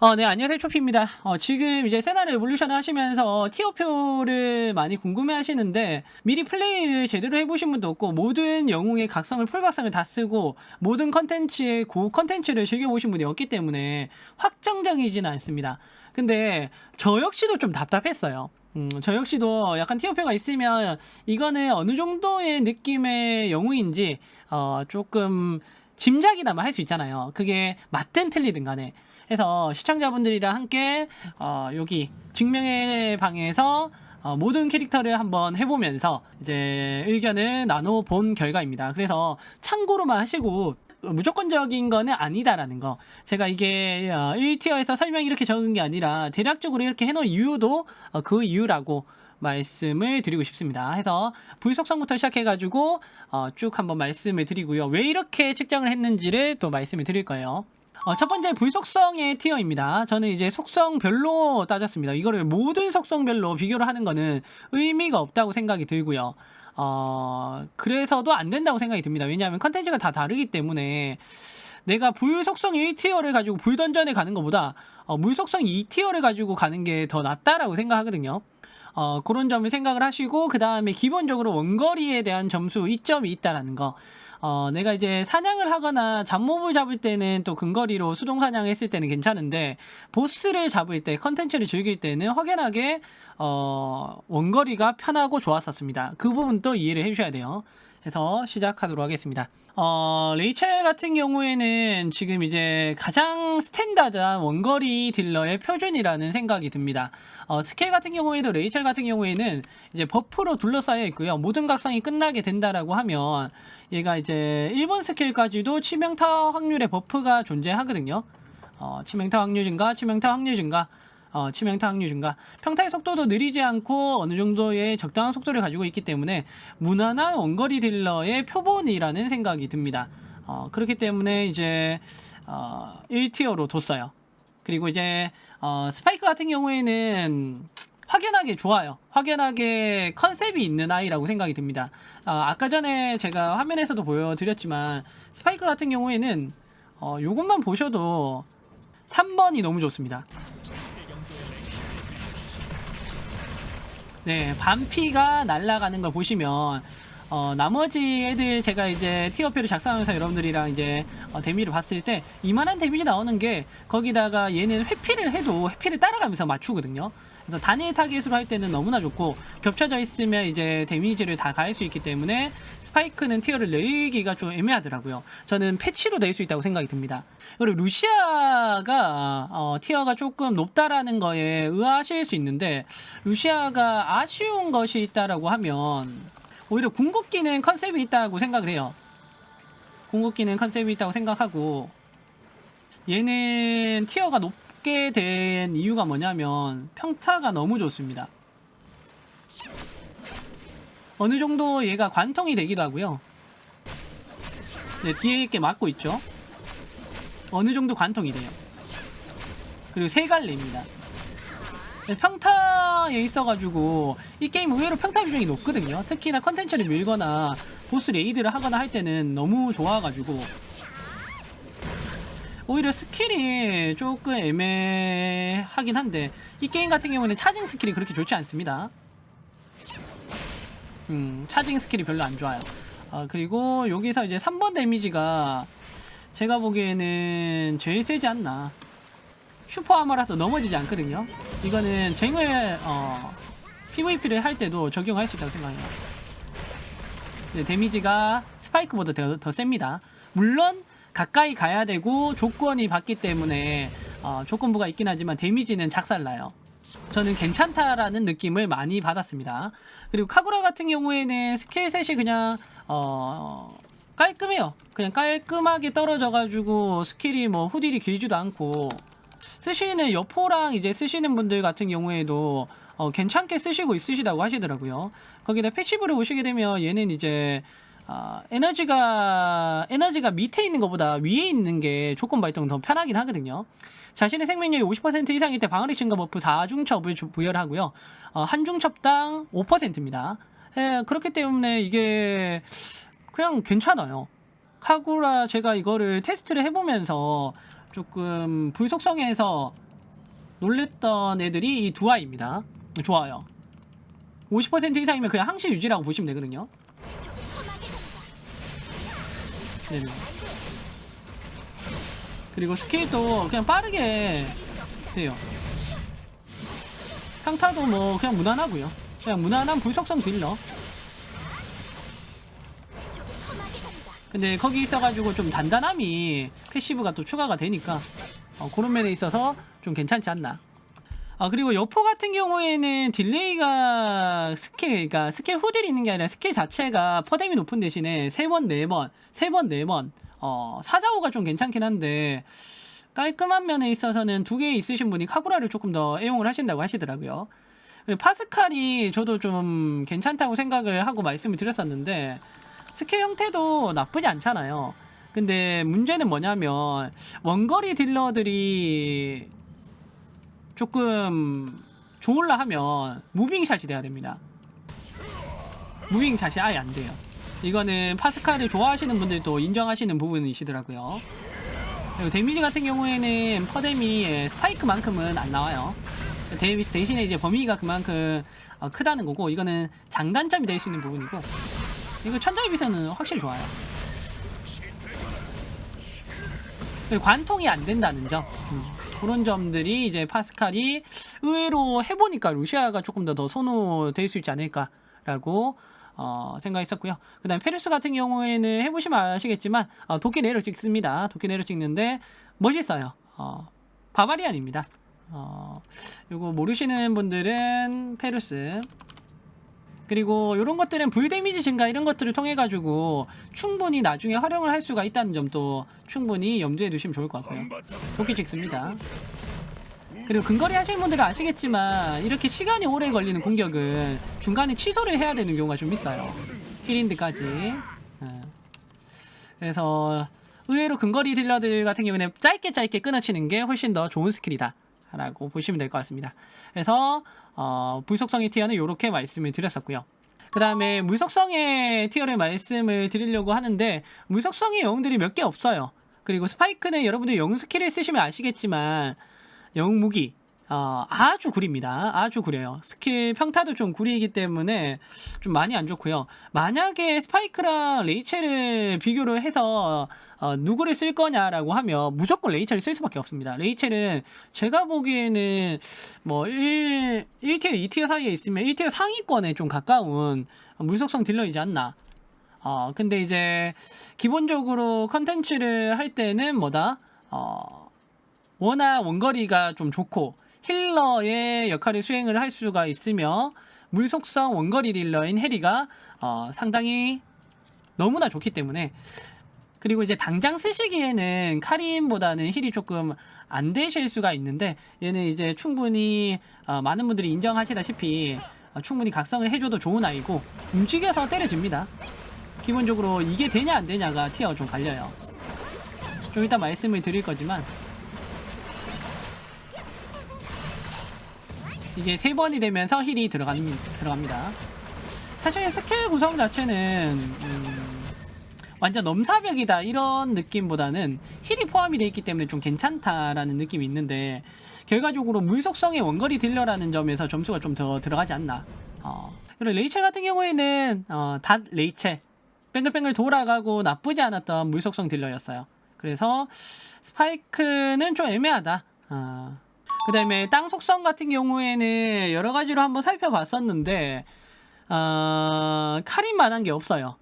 어, 네, 안녕하세요. 초피입니다. 어, 지금 이제 세나 레볼루션을 하시면서 티어표를 많이 궁금해 하시는데, 미리 플레이를 제대로 해보신 분도 없고, 모든 영웅의 각성을, 풀각성을 다 쓰고, 모든 컨텐츠의 고 컨텐츠를 즐겨보신 분이 없기 때문에 확정적이지는 않습니다. 근데 저 역시도 좀 답답했어요. 음, 저 역시도 약간 티어표가 있으면 이거는 어느 정도의 느낌의 영웅인지, 어, 조금 짐작이나마 할 수 있잖아요. 그게 맞든 틀리든 간에. 해서 시청자분들이랑 함께 어, 여기 증명의 방에서 어, 모든 캐릭터를 한번 해보면서 이제 의견을 나눠본 결과입니다. 그래서 참고로만 하시고 무조건적인 거는 아니다라는 거. 제가 이게 어, 1티어에서 설명 이렇게 적은 게 아니라 대략적으로 이렇게 해놓은 이유도 어, 그 이유라고 말씀을 드리고 싶습니다. 해서 불속성부터 시작해가지고 어, 쭉 한번 말씀을 드리고요. 왜 이렇게 측정을 했는지를 또 말씀을 드릴 거예요. 어, 첫 번째 불속성의 티어입니다. 저는 이제 속성별로 따졌습니다. 이거를 모든 속성별로 비교를 하는 거는 의미가 없다고 생각이 들고요. 어, 그래서도 안 된다고 생각이 듭니다. 왜냐하면 컨텐츠가 다 다르기 때문에 내가 불속성 1티어를 가지고 불던전에 가는 것보다 어, 물속성 2티어를 가지고 가는 게 더 낫다라고 생각하거든요. 어, 그런 점을 생각을 하시고 그 다음에 기본적으로 원거리에 대한 점수 이점이 있다라는 거. 어, 내가 이제 사냥을 하거나 잡몹을 잡을 때는 또 근거리로 수동 사냥을 했을 때는 괜찮은데 보스를 잡을 때 컨텐츠를 즐길 때는 확연하게 어, 원거리가 편하고 좋았었습니다. 그 부분도 이해를 해주셔야 돼요. 해서 시작하도록 하겠습니다. 어, 레이첼 같은 경우에는 지금 이제 가장 스탠다드한 원거리 딜러의 표준이라는 생각이 듭니다. 어, 스케일 같은 경우에도 레이첼 같은 경우에는 이제 버프로 둘러싸여 있고요. 모든 각성이 끝나게 된다라고 하면 얘가 이제 1번 스킬까지도 치명타 확률의 버프가 존재하거든요. 어, 치명타 확률 증가, 치명타 확률 증가, 어, 치명타 확률 증가. 평타의 속도도 느리지 않고 어느 정도의 적당한 속도를 가지고 있기 때문에 무난한 원거리 딜러의 표본이라는 생각이 듭니다. 어, 그렇기 때문에 이제 어, 1티어로 뒀어요. 그리고 이제 어, 스파이크 같은 경우에는 확연하게 좋아요. 확연하게 컨셉이 있는 아이라고 생각이 듭니다. 어, 아까 전에 제가 화면에서도 보여드렸지만 스파이크 같은 경우에는 어, 요것만 보셔도 3번이 너무 좋습니다. 네, 반피가 날아가는 걸 보시면 어, 나머지 애들 제가 이제 티어표를 작성하면서 여러분들이랑 이제 어, 데미를 봤을 때 이만한 데미지 나오는 게 거기다가 얘는 회피를 해도 회피를 따라가면서 맞추거든요. 그래서 단일 타겟으로 할 때는 너무나 좋고 겹쳐져 있으면 이제 데미지를 다 가할 수 있기 때문에 스파이크는 티어를 내기가 좀 애매하더라고요. 저는 패치로 낼 수 있다고 생각이 듭니다. 그리고 루시아가 어, 티어가 조금 높다라는 거에 의아하실 수 있는데 루시아가 아쉬운 것이 있다라고 하면 오히려 궁극기는 컨셉이 있다고 생각을 해요. 궁극기는 컨셉이 있다고 생각하고 얘는 티어가 높게 된 이유가 뭐냐면 평타가 너무 좋습니다. 어느 정도 얘가 관통이 되기도 하고요. 네, 뒤에 있게 막고 있죠. 어느 정도 관통이 돼요. 그리고 세 갈래입니다. 네, 평타에 있어가지고 이 게임 의외로 평타 비중이 높거든요. 특히나 컨텐츠를 밀거나 보스 레이드를 하거나 할 때는 너무 좋아가지고 오히려 스킬이 조금 애매하긴 한데 이 게임 같은 경우는 차징 스킬이 그렇게 좋지 않습니다. 음, 차징 스킬이 별로 안 좋아요. 아, 그리고 여기서 이제 3번 데미지가 제가 보기에는 제일 세지 않나. 슈퍼 아머라도 넘어지지 않거든요. 이거는 쟁을 어, PVP를 할 때도 적용할 수 있다고 생각해요. 네, 데미지가 스파이크보다 더, 더 셉니다. 물론 가까이 가야 되고 조건이 받기 때문에 어, 조건부가 있긴 하지만 데미지는 작살나요. 저는 괜찮다라는 느낌을 많이 받았습니다. 그리고 카구라 같은 경우에는 스킬셋이 그냥 어, 깔끔해요. 그냥 깔끔하게 떨어져가지고 스킬이 뭐 후딜이 길지도 않고 쓰시는 여포랑 이제 쓰시는 분들 같은 경우에도 어, 괜찮게 쓰시고 있으시다고 하시더라고요. 거기다 패시브를 보시게 되면 얘는 이제 아, 에너지가 에너지가 밑에 있는 것보다 위에 있는 게 조건 발동 더 편하긴 하거든요. 자신의 생명력이 50% 이상일 때 방어력 증가 버프 4중첩을 주- 부여를 하고요. 어, 한 중첩당 5%입니다. 예, 그렇기 때문에 이게 그냥 괜찮아요. 카구라 제가 이거를 테스트를 해보면서 조금 불속성에서 놀랬던 애들이 이 두 아이입니다. 좋아요. 50% 이상이면 그냥 항시 유지라고 보시면 되거든요. 네네. 그리고 스킬도 그냥 빠르게 돼요. 평타도 뭐 그냥 무난하고요. 그냥 무난한 불속성 딜러. 근데 거기 있어가지고 좀 단단함이 패시브가 또 추가가 되니까 어, 그런 면에 있어서 좀 괜찮지 않나. 아 그리고 여포 같은 경우에는 딜레이가 스킬 그러니까 스킬 후딜이 있는 게 아니라 스킬 자체가 퍼뎀이 높은 대신에 세번네번세번네번 어 사자호가 좀 괜찮긴 한데 깔끔한 면에 있어서는 두 개 있으신 분이 카구라를 조금 더 애용을 하신다고 하시더라고요. 파스칼이 저도 좀 괜찮다고 생각을 하고 말씀을 드렸었는데 스킬 형태도 나쁘지 않잖아요. 근데 문제는 뭐냐면 원거리 딜러들이 조금 좋을라 하면 무빙샷이 돼야 됩니다. 무빙샷이 아예 안 돼요. 이거는 파스칼을 좋아하시는 분들도 인정하시는 부분이시더라고요. 그리고 데미지 같은 경우에는 퍼데미 스파이크만큼은 안 나와요. 대, 대신에 이제 범위가 그만큼 어, 크다는 거고 이거는 장단점이 될 수 있는 부분이고 이거 천장에 비해서는 확실히 좋아요. 관통이 안 된다는 점 음, 그런 점들이 이제 파스칼이 의외로 해보니까 루시아가 조금 더 더 선호될 수 있지 않을까라고 어, 생각했었고요. 그 다음 페르스 같은 경우에는 해보시면 아시겠지만 어, 도끼 내려 찍습니다. 도끼 내려 찍는데 멋있어요. 어, 바바리안입니다. 어, 요거 모르시는 분들은 페르스 그리고 이런 것들은 불 데미지 증가 이런 것들을 통해 가지고 충분히 나중에 활용을 할 수가 있다는 점도 충분히 염두에 두시면 좋을 것 같고요. 도끼 찍습니다. 그리고 근거리 하시는 분들은 아시겠지만 이렇게 시간이 오래 걸리는 공격은 중간에 취소를 해야 되는 경우가 좀 있어요. 힐인드까지. 예. 그래서 의외로 근거리 딜러들 같은 경우는 짧게 짧게 끊어치는 게 훨씬 더 좋은 스킬이다. 라고 보시면 될 것 같습니다. 그래서 어, 불속성의 티어는 이렇게 말씀을 드렸었고요. 그 다음에 물속성의 티어를 말씀을 드리려고 하는데 물속성의 영웅들이 몇 개 없어요. 그리고 스파이크는 여러분들 영웅 스킬을 쓰시면 아시겠지만 영웅 무기 어, 아주 구립니다. 아주 구려요. 스킬 평타도 좀 구리기 때문에 좀 많이 안 좋고요. 만약에 스파이크랑 레이첼을 비교를 해서 어, 누구를 쓸 거냐라고 하면 무조건 레이첼을 쓸 수밖에 없습니다. 레이첼은 제가 보기에는 뭐 1, 1티어, 2티어 사이에 있으면 1티어 상위권에 좀 가까운 물속성 딜러이지 않나. 어, 근데 이제 기본적으로 컨텐츠를 할 때는 뭐다? 어, 워낙 원거리가 좀 좋고 힐러의 역할을 수행을 할 수가 있으며 물속성 원거리 딜러인 해리가 어, 상당히 너무나 좋기 때문에 그리고 이제 당장 쓰시기에는 카림보다는 힐이 조금 안 되실 수가 있는데 얘는 이제 충분히 어, 많은 분들이 인정하시다시피 어, 충분히 각성을 해줘도 좋은 아이고 움직여서 때려집니다. 기본적으로 이게 되냐 안 되냐가 티어가 좀 갈려요. 좀 이따 말씀을 드릴 거지만 이게 세 번이 되면서 힐이 들어갑니, 들어갑니다. 사실 스킬 구성 자체는 음, 완전 넘사벽이다 이런 느낌보다는 힐이 포함이 돼 있기 때문에 좀 괜찮다라는 느낌이 있는데 결과적으로 물속성의 원거리 딜러라는 점에서 점수가 좀 더 들어가지 않나. 어. 그리고 레이첼 같은 경우에는 어, 닷 레이첼 뱅글뱅글 돌아가고 나쁘지 않았던 물속성 딜러였어요. 그래서 스파이크는 좀 애매하다. 어. 그 다음에 땅 속성 같은 경우에는 여러 가지로 한번 살펴봤었는데, 어, 카림만한 게 없어요.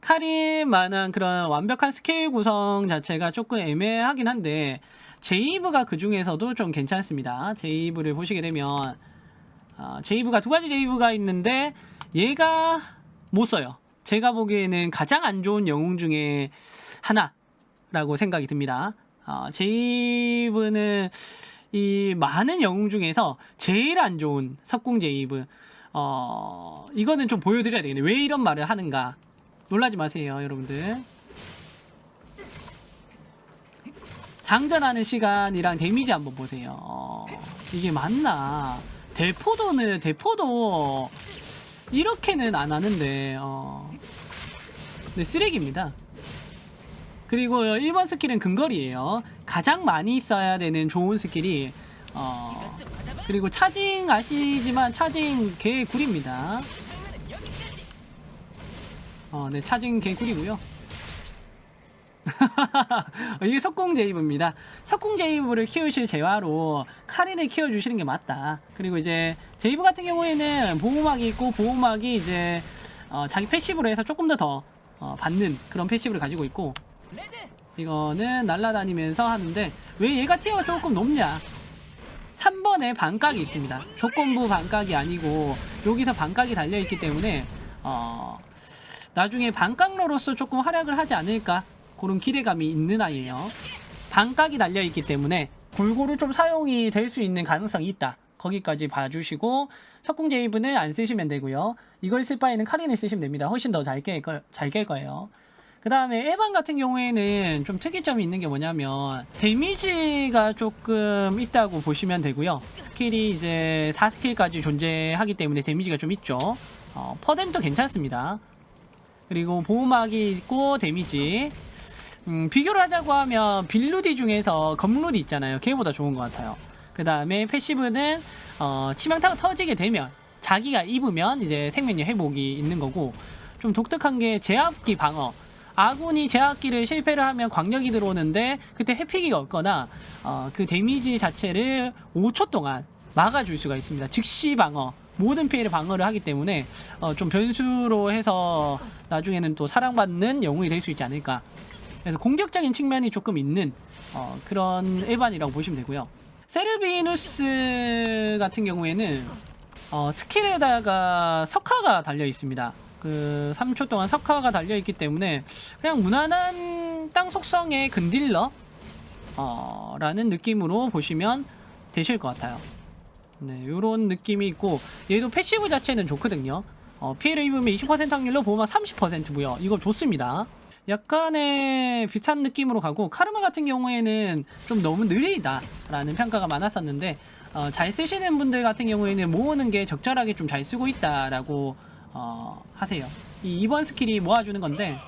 카림만한 그런 완벽한 스킬 구성 자체가 조금 애매하긴 한데, 제이브가 그 중에서도 좀 괜찮습니다. 제이브를 보시게 되면, 어, 제이브가 두 가지 제이브가 있는데, 얘가 못 써요. 제가 보기에는 가장 안 좋은 영웅 중에 하나라고 생각이 듭니다. 어, 제이브는 이 많은 영웅 중에서 제일 안 좋은 석궁 제이브 어 이거는 좀 보여드려야 되겠네. 왜 이런 말을 하는가. 놀라지 마세요 여러분들. 장전하는 시간이랑 데미지 한번 보세요. 어, 이게 맞나? 대포도는 대포도 이렇게는 안 하는데 어 네, 쓰레기입니다 그리고 1번 스킬은 근거리예요. 가장 많이 써야 되는 좋은 스킬이 어, 그리고 차징 아시지만 차징 개구리입니다. 어, 네, 차징 개구리고요. 이게 석궁 제이브입니다. 석궁 제이브를 키우실 재화로 카린을 키워주시는 게 맞다. 그리고 이제 제이브 같은 경우에는 보호막이 있고 보호막이 이제 어, 자기 패시브로 해서 조금 더더 어, 받는 그런 패시브를 가지고 있고 이거는 날아다니면서 하는데 왜 얘가 티어가 조금 높냐? 3번에 반각이 있습니다. 조건부 반각이 아니고 여기서 반각이 달려 있기 때문에 어, 나중에 반각로로서 조금 활약을 하지 않을까 그런 기대감이 있는 아이예요. 반각이 달려 있기 때문에 골고루 좀 사용이 될 수 있는 가능성이 있다. 거기까지 봐주시고 석궁 제이브는 안 쓰시면 되고요. 이걸 쓸 바에는 카린을 쓰시면 됩니다. 훨씬 더 잘깰 잘깰 거예요. 그 다음에 에반 같은 경우에는 좀 특이점이 있는 게 뭐냐면 데미지가 조금 있다고 보시면 되고요. 스킬이 이제 4스킬까지 존재하기 때문에 데미지가 좀 있죠. 어, 퍼뎀도 괜찮습니다. 그리고 보호막이 있고 데미지 음, 비교를 하자고 하면 빌루디 중에서 검루디 있잖아요. 걔보다 좋은 것 같아요. 그 다음에 패시브는 어, 치명타가 터지게 되면 자기가 입으면 이제 생명력 회복이 있는 거고 좀 독특한 게 제압기 방어. 아군이 제압기를 실패를 하면 광력이 들어오는데 그때 회피기가 없거나 어, 그 데미지 자체를 5초 동안 막아줄 수가 있습니다. 즉시 방어. 모든 피해를 방어를 하기 때문에 어, 좀 변수로 해서 나중에는 또 사랑받는 영웅이 될 수 있지 않을까. 그래서 공격적인 측면이 조금 있는 어, 그런 에반이라고 보시면 되고요. 세르비누스 같은 경우에는 어, 스킬에다가 석화가 달려 있습니다. 그 3초 동안 석화가 달려 있기 때문에 그냥 무난한 땅 속성의 근딜러 어, 라는 느낌으로 보시면 되실 것 같아요. 네, 요런 느낌이 있고 얘도 패시브 자체는 좋거든요. 어, 피해를 입으면 20% 확률로 보호막 30%고요. 이거 좋습니다. 약간의 비슷한 느낌으로 가고 카르마 같은 경우에는 좀 너무 느리다 라는 평가가 많았었는데 어, 잘 쓰시는 분들 같은 경우에는 모으는 게 적절하게 좀 잘 쓰고 있다라고 어, 하세요. 이 2번 스킬이 모아주는 건데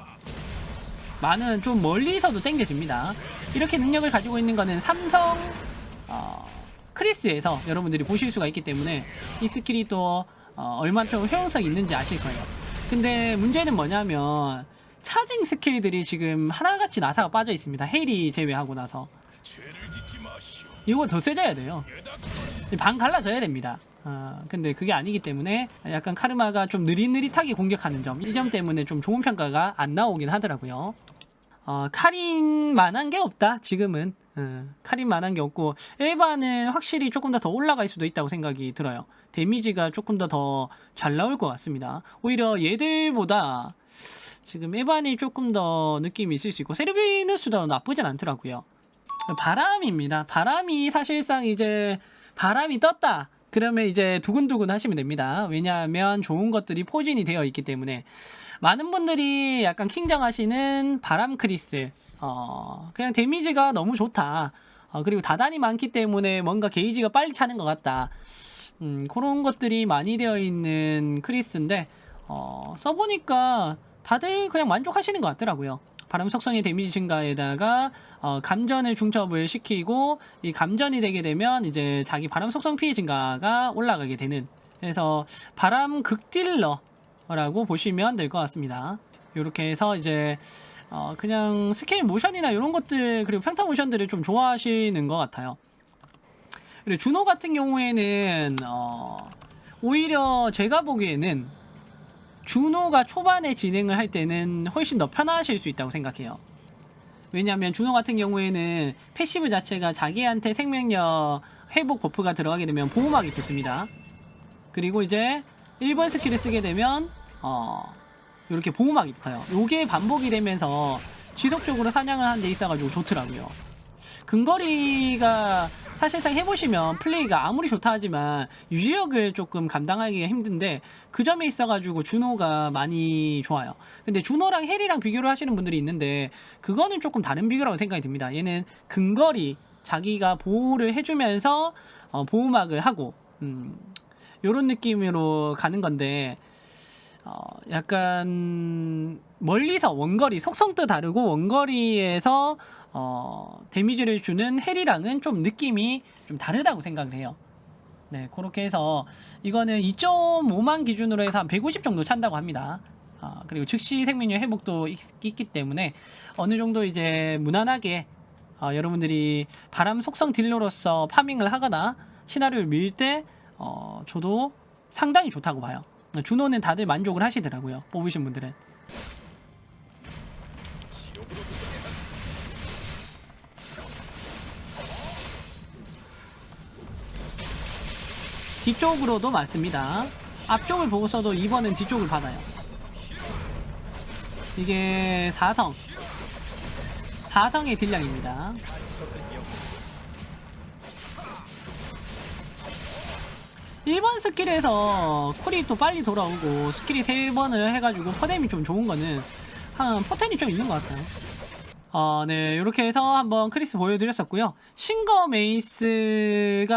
많은 좀 멀리서도 땡겨집니다. 이렇게 능력을 가지고 있는 거는 삼성 어, 크리스에서 여러분들이 보실 수가 있기 때문에 이 스킬이 또 어, 얼마큼 효용성이 있는지 아실 거예요. 근데 문제는 뭐냐면 차징 스킬들이 지금 하나같이 나사가 빠져 있습니다. 헤일이 제외하고 나서 이거 더 세져야 돼요. 반 갈라져야 됩니다. 아, 근데 그게 아니기 때문에 약간 카르마가 좀 느릿느릿하게 공격하는 점, 이 점 때문에 좀 좋은 평가가 안 나오긴 하더라고요. 어, 카린만한 게 없다, 지금은. 어, 카린만한 게 없고, 에바는 확실히 조금 더 더 올라갈 수도 있다고 생각이 들어요. 데미지가 조금 더 더 잘 나올 것 같습니다. 오히려 얘들보다 지금 에반이 조금 더 느낌이 있을 수 있고, 세르비누스도 나쁘진 않더라고요. 바람입니다. 바람이 사실상 이제 바람이 떴다. 그러면 이제 두근두근 하시면 됩니다. 왜냐하면 좋은 것들이 포진이 되어 있기 때문에 많은 분들이 약간 킹정하시는 바람 크리스, 어, 그냥 데미지가 너무 좋다. 어, 그리고 다단이 많기 때문에 뭔가 게이지가 빨리 차는 것 같다. 음, 그런 것들이 많이 되어 있는 크리스인데, 어, 써보니까 다들 그냥 만족하시는 것 같더라고요. 바람 속성의 데미지 증가에다가 어, 감전을 중첩을 시키고 이 감전이 되게 되면 이제 자기 바람 속성 피해 증가가 올라가게 되는 그래서 바람 극딜러라고 보시면 될 것 같습니다. 이렇게 해서 이제 어, 그냥 스케일 모션이나 이런 것들 그리고 평타 모션들을 좀 좋아하시는 것 같아요. 그리고 준호 같은 경우에는 어, 오히려 제가 보기에는 준호가 초반에 진행을 할 때는 훨씬 더 편하실 수 있다고 생각해요. 왜냐하면 준호 같은 경우에는 패시브 자체가 자기한테 생명력 회복 버프가 들어가게 되면 보호막이 붙습니다. 그리고 이제 1번 스킬을 쓰게 되면 어 이렇게 보호막이 붙어요. 요게 반복이 되면서 지속적으로 사냥을 하는 데 있어가지고 좋더라고요. 근거리가 사실상 해보시면 플레이가 아무리 좋다 하지만 유지력을 조금 감당하기가 힘든데 그 점에 있어가지고 준호가 많이 좋아요. 근데 준호랑 헬이랑 비교를 하시는 분들이 있는데 그거는 조금 다른 비교라고 생각이 듭니다. 얘는 근거리 자기가 보호를 해주면서 어, 보호막을 하고 음, 요런 느낌으로 가는 건데 어, 약간 멀리서 원거리 속성도 다르고 원거리에서 어, 데미지를 주는 헬이랑은 좀 느낌이 좀 다르다고 생각을 해요. 네, 그렇게 해서 이거는 2.5만 기준으로 해서 한 150 정도 찬다고 합니다. 아, 그리고 즉시 생명력 회복도 있, 기 때문에 어느 정도 이제 무난하게 어, 여러분들이 바람 속성 딜러로서 파밍을 하거나 시나리오를 밀 때 어, 저도 상당히 좋다고 봐요. 준호는 다들 만족을 하시더라고요. 뽑으신 분들은. 뒤쪽으로도 맞습니다. 앞쪽을 보고 써도 2번은 뒤쪽을 받아요. 이게 4성. 4성의 딜량입니다. 일번 스킬에서 쿨이 또 빨리 돌아오고 스킬이 3번을 해가지고 퍼뎀이 좀 좋은 거는 한 포텐이 좀 있는 것 같아요. 어, 네, 이렇게 해서 한번 크리스 보여드렸었고요. 싱거 메이스가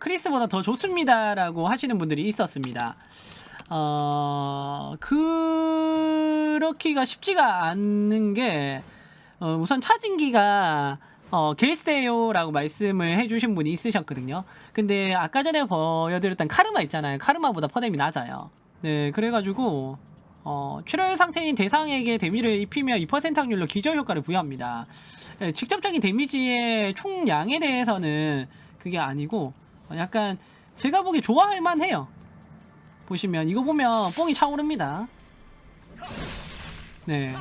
크리스보다 더 좋습니다라고 하시는 분들이 있었습니다. 어, 그렇기가 쉽지가 않는 게, 어, 우선 차진기가 어, 게스트예요라고 말씀을 해주신 분이 있으셨거든요. 근데 아까 전에 보여드렸던 카르마 있잖아요. 카르마보다 퍼뎀이 낮아요. 네, 그래가지고 어, 출혈 상태인 대상에게 데미를 입히며 2% 확률로 기절 효과를 부여합니다. 예, 직접적인 데미지의 총량에 대해서는 그게 아니고 어, 약간 제가 보기 좋아할 만해요. 보시면 이거 보면 뽕이 차오릅니다. 네.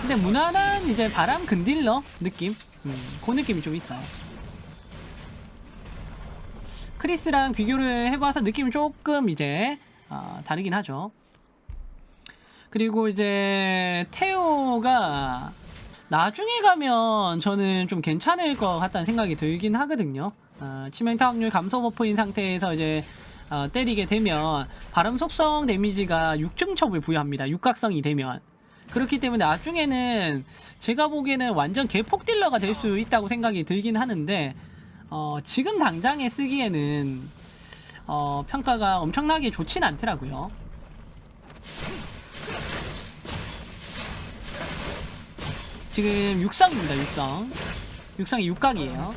근데 무난한 이제 바람 근딜러 느낌? 음, 그 느낌이 좀 있어요. 크리스랑 비교를 해봐서 느낌이 조금 이제 어, 다르긴 하죠. 그리고 이제 테오가 나중에 가면 저는 좀 괜찮을 것 같다는 생각이 들긴 하거든요. 어, 치명타 확률 감소 버프인 상태에서 이제 어, 때리게 되면 발음 속성 데미지가 6증첩을 부여합니다. 육각성이 되면. 그렇기 때문에 나중에는 제가 보기에는 완전 개폭 딜러가 될 수 있다고 생각이 들긴 하는데 어, 지금 당장에 쓰기에는 어, 평가가 엄청나게 좋진 않더라고요. 지금 육성입니다, 육성. 육성이 육각이에요.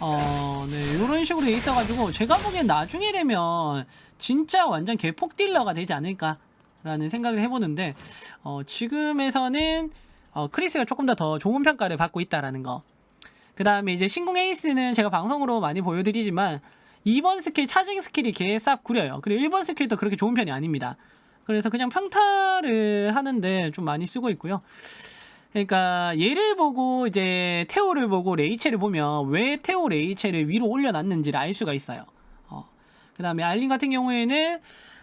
어, 네, 이런 식으로 돼 있어가지고 제가 보기엔 나중에 되면 진짜 완전 개폭 딜러가 되지 않을까라는 생각을 해보는데 어, 지금에서는 어, 크리스가 조금 더 더 좋은 평가를 받고 있다라는 거. 그 다음에 이제 신궁 에이스는 제가 방송으로 많이 보여드리지만 2번 스킬 차징 스킬이 개싹 구려요. 그리고 1번 스킬도 그렇게 좋은 편이 아닙니다. 그래서 그냥 평타를 하는데 좀 많이 쓰고 있고요. 그러니까 얘를 보고 이제 테오를 보고 레이첼을 보면 왜 테오 레이첼을 위로 올려놨는지를 알 수가 있어요. 어. 그 다음에 알린 같은 경우에는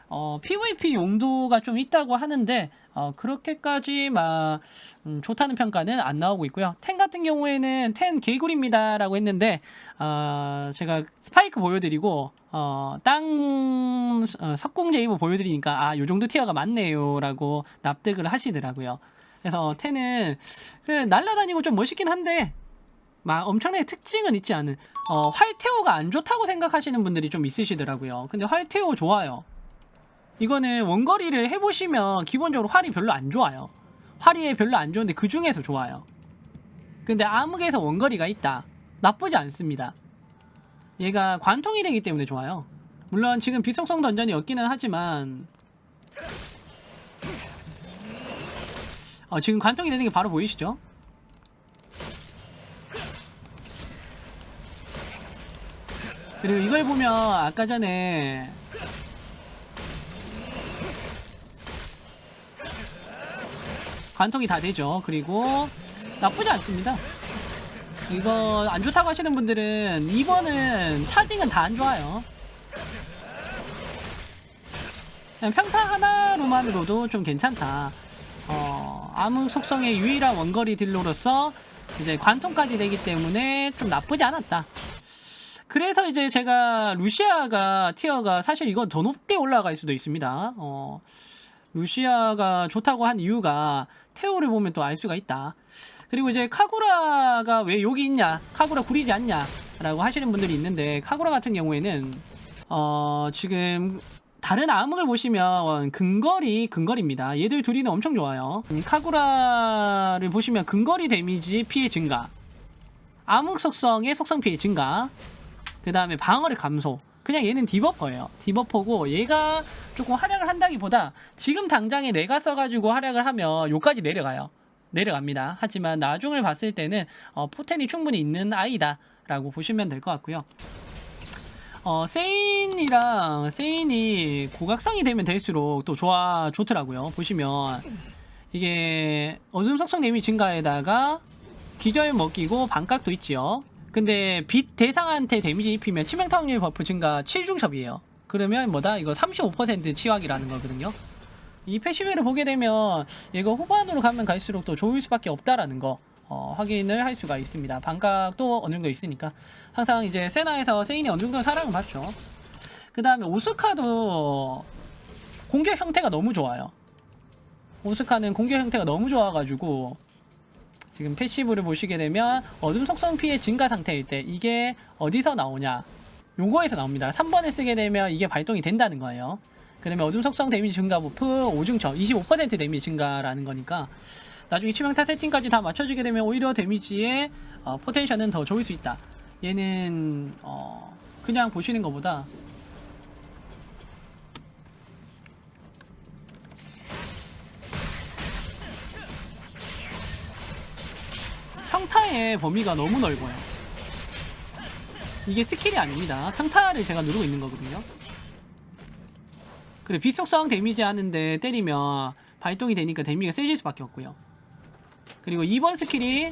어, PVP 용도가 좀 있다고 하는데 어, 그렇게까지 막 음, 좋다는 평가는 안 나오고 있고요. 텐 같은 경우에는 텐 개굴입니다라고 했는데 어, 제가 스파이크 보여드리고 어, 땅 어, 석궁 제이브 보여드리니까 아요 정도 티어가 맞네요라고 납득을 하시더라고요. 그래서 텐은 그 날라다니고 좀 멋있긴 한데 막 엄청나게 특징은 있지 않은 어, 활테오가 안 좋다고 생각하시는 분들이 좀 있으시더라고요. 근데 활테오 좋아요. 이거는 원거리를 해보시면 기본적으로 활이 별로 안 좋아요. 활이 별로 안 좋은데 그 중에서 좋아요. 근데 암흑에서 원거리가 있다. 나쁘지 않습니다. 얘가 관통이 되기 때문에 좋아요. 물론 지금 비속성 던전이 없기는 하지만 어, 지금 관통이 되는 게 바로 보이시죠? 그리고 이걸 보면 아까 전에 관통이 다 되죠. 그리고 나쁘지 않습니다. 이거 안 좋다고 하시는 분들은 2번은 차징은 다 안 좋아요. 그냥 평타 하나로만으로도 좀 괜찮다. 어, 암흑 속성의 유일한 원거리 딜로로서 이제 관통까지 되기 때문에 좀 나쁘지 않았다. 그래서 이제 제가 루시아가 티어가 사실 이건 더 높게 올라갈 수도 있습니다. 어, 루시아가 좋다고 한 이유가 테오를 보면 또 알 수가 있다. 그리고 이제 카구라가 왜 여기 있냐? 카구라 구리지 않냐? 라고 하시는 분들이 있는데 카구라 같은 경우에는 어 지금 다른 암흑을 보시면 근거리 근거리입니다. 얘들 둘이는 엄청 좋아요. 음, 카구라를 보시면 근거리 데미지 피해 증가, 암흑 속성의 속성 피해 증가, 그 다음에 방어력 감소. 그냥 얘는 디버퍼예요. 디버퍼고 얘가 조금 활약을 한다기보다 지금 당장에 내가 써가지고 활약을 하면 요까지 내려가요. 내려갑니다. 하지만 나중을 봤을 때는 어, 포텐이 충분히 있는 아이다라고 보시면 될 것 같고요. 어, 세인이랑 세인이 고각성이 되면 될수록 또 좋아 좋더라고요. 보시면 이게 어둠 속성 데미지 증가에다가 기절 먹이고 반각도 있지요. 근데 빛 대상한테 데미지 입히면 치명타 확률 버프 증가 7중첩이에요. 그러면 뭐다? 이거 35% 치확이라는 거거든요. 이 패시브를 보게 되면 얘가 후반으로 가면 갈수록 더 좋을 수밖에 없다라는 거 어, 확인을 할 수가 있습니다. 반각도 어느 정도 있으니까 항상 이제 세나에서 세인이 어느 정도 사랑을 받죠. 그 다음에 오스카도 공격 형태가 너무 좋아요. 오스카는 공격 형태가 너무 좋아가지고 지금 패시브를 보시게 되면 어둠 속성 피해 증가 상태일 때 이게 어디서 나오냐? 요거에서 나옵니다. 3번을 쓰게 되면 이게 발동이 된다는 거예요. 그 다음에 어둠 속성 데미지 증가 버프 5중첩 25% 데미지 증가라는 거니까 나중에 치명타 세팅까지 다 맞춰주게 되면 오히려 데미지의 어, 포텐션은 더 좋을 수 있다. 얘는 어, 그냥 보시는 것보다 평타의 범위가 너무 넓어요. 이게 스킬이 아닙니다. 평타를 제가 누르고 있는 거거든요. 그래 비속성 데미지 하는데 때리면 발동이 되니까 데미지가 세질 수밖에 없고요. 그리고 2번 스킬이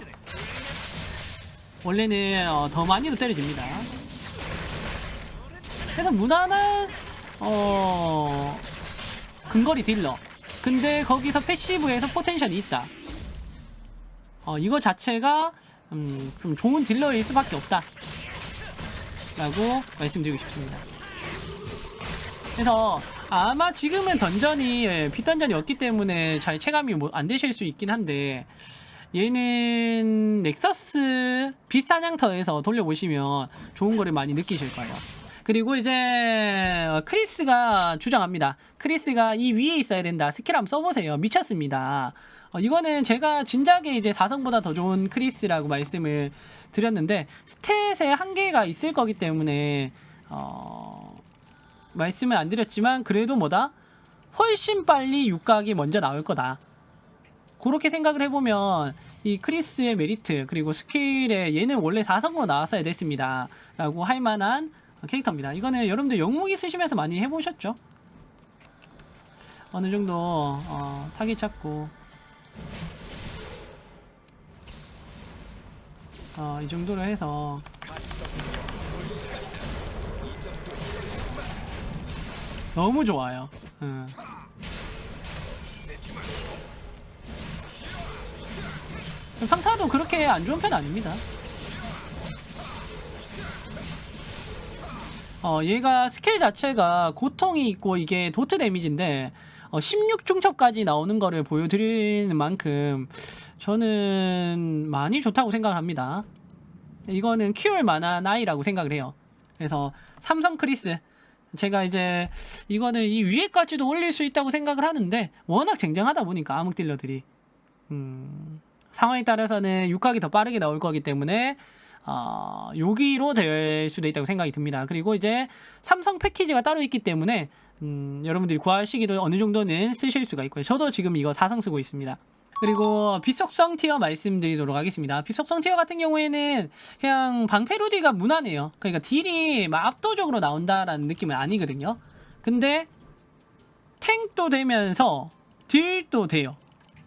원래는 어, 더 많이도 때려집니다. 그래서 무난한 어 근거리 딜러. 근데 거기서 패시브에서 포텐셜이 있다. 어, 이거 자체가 음, 좀 좋은 딜러일 수밖에 없다. 라고 말씀드리고 싶습니다. 그래서 아마 지금은 던전이 예, 빗던전이었기 때문에 잘 체감이 뭐 안 되실 수 있긴 한데 얘는 넥서스 빛사냥터에서 돌려보시면 좋은 거를 많이 느끼실 거예요. 그리고 이제 어, 크리스가 주장합니다. 크리스가 이 위에 있어야 된다. 스킬 한번 써보세요. 미쳤습니다. 어, 이거는 제가 진작에 이제 4성보다 더 좋은 크리스라고 말씀을 드렸는데 스탯에 한계가 있을 거기 때문에 어, 말씀을 안 드렸지만 그래도 뭐다? 훨씬 빨리 육각이 먼저 나올 거다. 그렇게 생각을 해보면 이 크리스의 메리트 그리고 스킬에 얘는 원래 4성으로 나왔어야 됐습니다. 라고 할 만한 캐릭터입니다. 이거는 여러분들 영웅이 쓰시면서 많이 해보셨죠? 어느 정도 어, 타겟 잡고 어, 이 정도로 해서 너무 좋아요. 응. 평타도 그렇게 안 좋은 편 아닙니다. 어, 얘가 스킬 자체가 고통이 있고 이게 도트 데미지인데 어, 16중첩까지 나오는 거를 보여드리는 만큼 저는 많이 좋다고 생각을 합니다. 이거는 키울 만한 아이라고 생각을 해요. 그래서 삼성 크리스 제가 이제 이거는 이 위에까지도 올릴 수 있다고 생각을 하는데 워낙 쟁쟁하다 보니까 암흑 딜러들이 음, 상황에 따라서는 육각이 더 빠르게 나올 거기 때문에 어, 여기로 될 수도 있다고 생각이 듭니다. 그리고 이제 삼성 패키지가 따로 있기 때문에 음, 여러분들이 구하시기도 어느 정도는 쓰실 수가 있고요. 저도 지금 이거 사성 쓰고 있습니다. 그리고 비속성 티어 말씀드리도록 하겠습니다. 비속성 티어 같은 경우에는 그냥 방패로디가 무난해요. 그러니까 딜이 막 압도적으로 나온다라는 느낌은 아니거든요. 근데 탱도 되면서 딜도 돼요.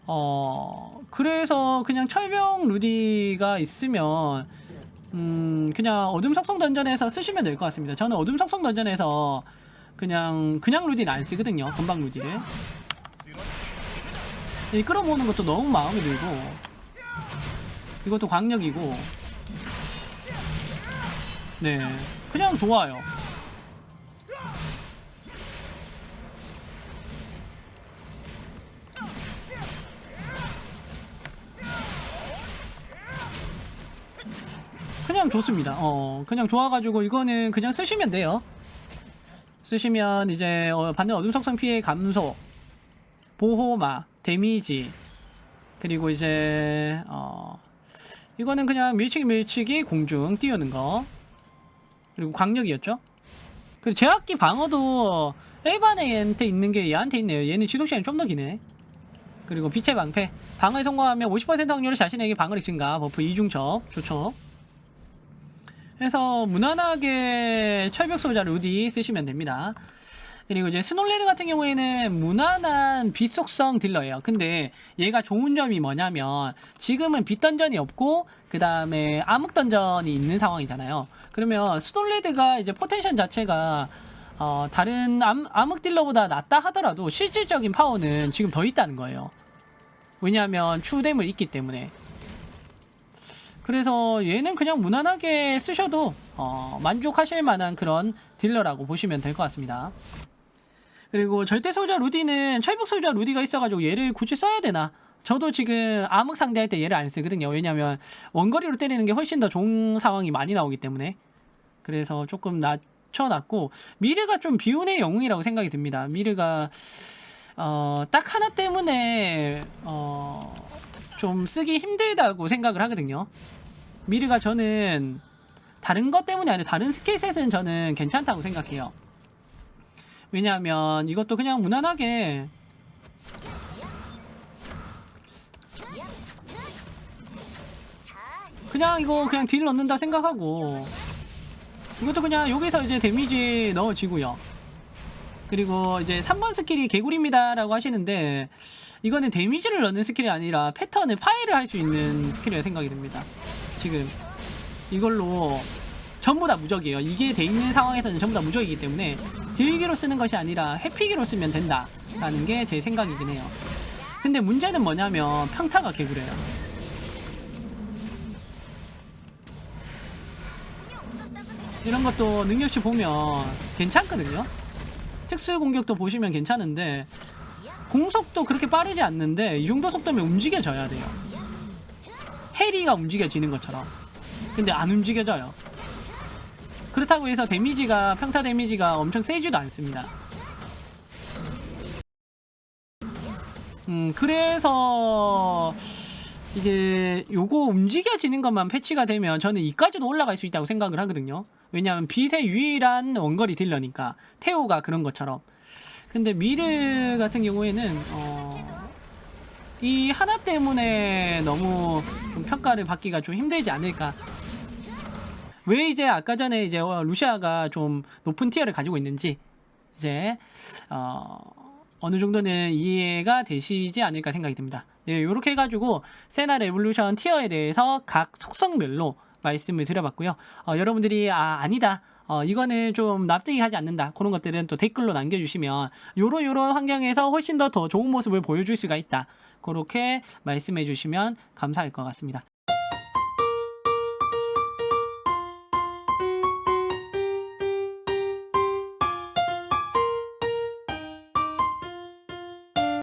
어, 그래서 그냥 철병 루디가 있으면 음, 그냥 어둠 속성 던전에서 쓰시면 될 것 같습니다. 저는 어둠 속성 던전에서 그냥 그냥 루디는 안 쓰거든요. 건방 루디를. 이 끌어모으는 것도 너무 마음에 들고 이것도 광력이고 네 그냥 좋아요. 그냥 좋습니다. 어, 그냥 좋아가지고 이거는 그냥 쓰시면 돼요. 쓰시면 이제 어, 받는 어둠 속성 피해 감소, 보호막, 데미지, 그리고 이제 어, 이거는 그냥 밀치기 밀치기 공중 띄우는 거, 그리고 광력이었죠. 그리고 제압기 방어도 일반한테 있는 게 얘한테 있네요. 얘는 지속 시간이 좀 더 기네. 그리고 빛의 방패 방어에 성공하면 50% 확률로 자신에게 방어력 증가 버프 이중첩 좋죠 그래서 무난하게 철벽 소자 루디 쓰시면 됩니다 그리고 이제 스놀레드 같은 경우에는 무난한 빛 속성 딜러예요 근데 얘가 좋은 점이 뭐냐면 지금은 빛 던전이 없고 그 다음에 암흑 던전이 있는 상황이잖아요 그러면 스놀레드가 이제 포텐션 자체가 어, 다른 암, 암흑 딜러보다 낫다 하더라도 실질적인 파워는 지금 더 있다는 거예요. 왜냐하면 추뎀을 있기 때문에. 그래서 얘는 그냥 무난하게 쓰셔도 어, 만족하실 만한 그런 딜러라고 보시면 될 것 같습니다. 그리고 절대 소자 루디는 철벽 소자 루디가 있어가지고 얘를 굳이 써야 되나? 저도 지금 암흑 상대할 때 얘를 안 쓰거든요. 왜냐면 원거리로 때리는 게 훨씬 더 좋은 상황이 많이 나오기 때문에. 그래서 조금 낮춰놨고 미르가 좀 비운의 영웅이라고 생각이 듭니다. 미르가 어, 딱 하나 때문에 어, 좀 쓰기 힘들다고 생각을 하거든요. 미르가 저는 다른 것 때문이 아니라 다른 스킬셋은 저는 괜찮다고 생각해요. 왜냐하면 이것도 그냥 무난하게 그냥 이거 그냥 딜 넣는다 생각하고 이것도 그냥 여기서 이제 데미지 넣어지고요. 그리고 이제 3번 스킬이 개구리입니다 라고 하시는데 이거는 데미지를 넣는 스킬이 아니라 패턴을 파일을 할 수 있는 스킬이라 생각이 듭니다. 지금 이걸로 전부 다 무적이에요. 이게 돼 있는 상황에서는 전부 다 무적이기 때문에 딜기로 쓰는 것이 아니라 회피기로 쓰면 된다라는 게 제 생각이긴 해요. 근데 문제는 뭐냐면 평타가 개구려요. 이런 것도 능력치 보면 괜찮거든요. 특수 공격도 보시면 괜찮은데 공속도 그렇게 빠르지 않는데 이 정도 속도면 움직여져야 돼요. 해리가 움직여지는 것처럼. 근데 안 움직여져요. 그렇다고 해서 데미지가 평타 데미지가 엄청 세지도 않습니다. 음 그래서 이게 요거 움직여지는 것만 패치가 되면 저는 이까지도 올라갈 수 있다고 생각을 하거든요. 왜냐하면 빛의 유일한 원거리 딜러니까 테오가 그런 것처럼. 근데 미르 같은 경우에는 어, 이 하나 때문에 너무 좀 평가를 받기가 좀 힘들지 않을까. 왜 이제 아까 전에 이제 어, 루시아가 좀 높은 티어를 가지고 있는지 이제 어, 어느 정도는 이해가 되시지 않을까 생각이 듭니다. 네, 이렇게 해가지고 세나 레볼루션 티어에 대해서 각 속성별로 말씀을 드려봤고요. 어, 여러분들이 아 아니다. 어, 이거는 좀 납득이 가지 않는다. 그런 것들은 또 댓글로 남겨주시면 요런 요런 환경에서 훨씬 더 더 좋은 모습을 보여줄 수가 있다. 그렇게 말씀해 주시면 감사할 것 같습니다.